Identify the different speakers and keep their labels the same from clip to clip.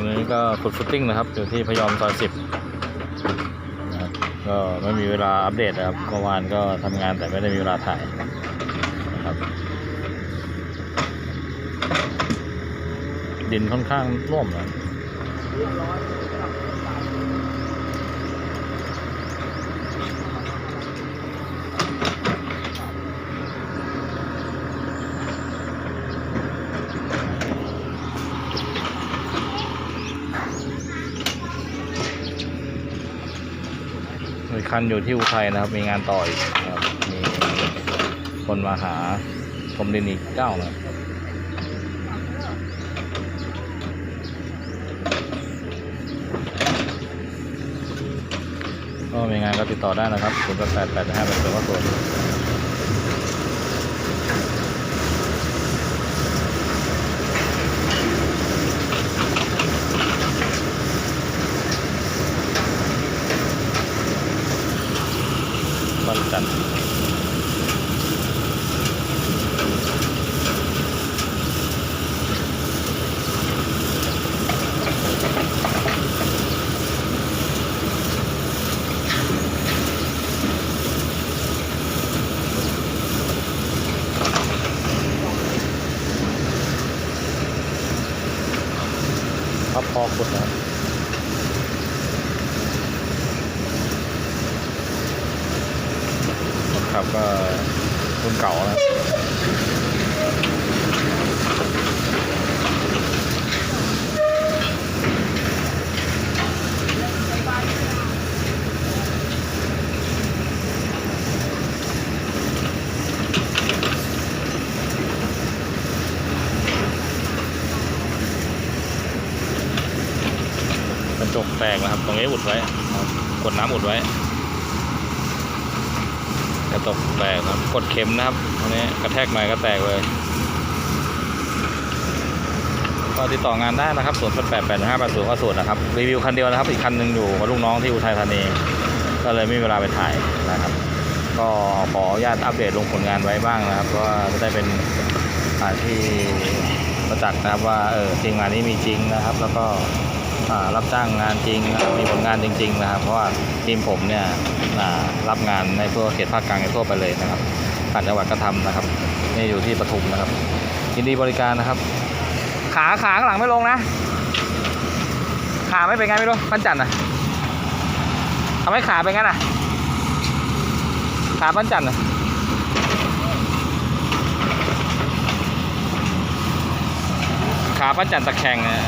Speaker 1: วันนี้ก็ฝึกฟุตติ้งนะครับอยู่ที่พยอมซอยสิบนะครับก็ไม่มีเวลาอัปเดตนะครับเมื่อวานก็ทำงานแต่ไม่ได้มีเวลาถ่ายนะครับ ดินค่อนข้างร่วมนะ คันอยู่ที่อุทัยนะครับ มีงานต่อยนะครับมีคนมาหาชมดินอีกเก้านะก็มีงานก็ติดต่อได้นะครับ 0 8 8 8 5 8 8 8 8 กันพอคนแล้ว คนขับก็รุ่นเก่านะกระจกแตกนะครับ ตรงนี้อุดไว้กดน้ำอุดไว้ กระจกแตกนะครับกดเข็มนะครับตรงนี้กระแทกหน่อยก็แตกเลย ก็ติดต่องานได้นะครับศูนย์แปดแปดห้าแปดศูนย์ก็ศูนนะครับ รีวิวคันเดียวนะครับ อีกคันหนึ่งอยู่กับลูกน้องที่อุทัยธานี ก็เลยไม่มีเวลาไปถ่ายนะครับ ก็ขออนุญาตอัปเดตลงผลงานไว้บ้างนะครับเพราะว่าจะได้เป็นที่ประจักษ์นะครับว่าเออทีมงานนี้มีจริงนะครับ แล้วก็ รับจ้างงานจริงนะครับมีผลงานจริง ๆ นะครับ เพราะว่าทีมผมเนี่ยรับงานในทั่วเขตภาคกลางทั่วไปเลยนะครับต่างจังหวัดก็ทำนะครับนี่อยู่ที่ปทุมนะครับยินดีบริการนะครับ ขาขาข้างหลังไม่ลงนะ ขาไม่เป็นไงไม่รู้ปั้นจันทร์นะทำให้ขาเป็นงั้นอะ ขาปั้นจันทร์น่ะขาปั้นจันทร์ตะแคงเนี่ย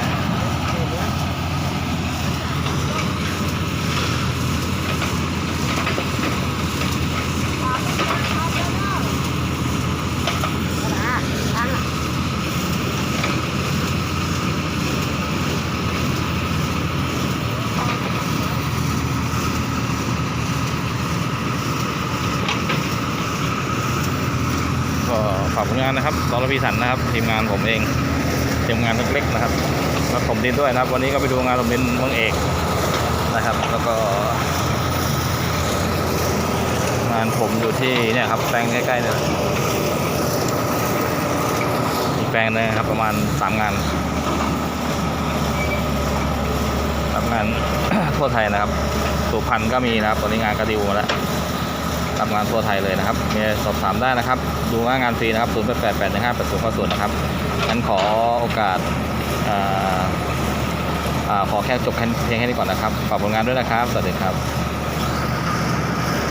Speaker 1: ก็ฝากผลงานนะครับสรพีสันนะครับ ทีมงานผมเองทีมงานเล็กๆนะครับแล้วผมดินด้วยนะครับ วันนี้ก็ไปดูงานผมดินเมืองเอกนะครับ แล้วก็งานผมอยู่ที่เนี่ยครับแปลงใกล้ๆเนี่ยอีกแปลงนึงครับประมาณสามงานรับงานทั่วไทยนะครับสุพรรณก็มีนะครับตอนนี้งานก็ดิวมาแล้ว รับงานทั่วไทยเลยนะครับมีสอบถามได้นะครับ ดูว่างานฟรีนะครับ 0 8 8 8 1 5 8 0 9 0นะครับงั้นขอโอกาสอาอาขอแค่จบแค่เพียงแค่นี้ก่อนนะครับ ฝากผลงานด้วยนะครับ สวัสดีครับ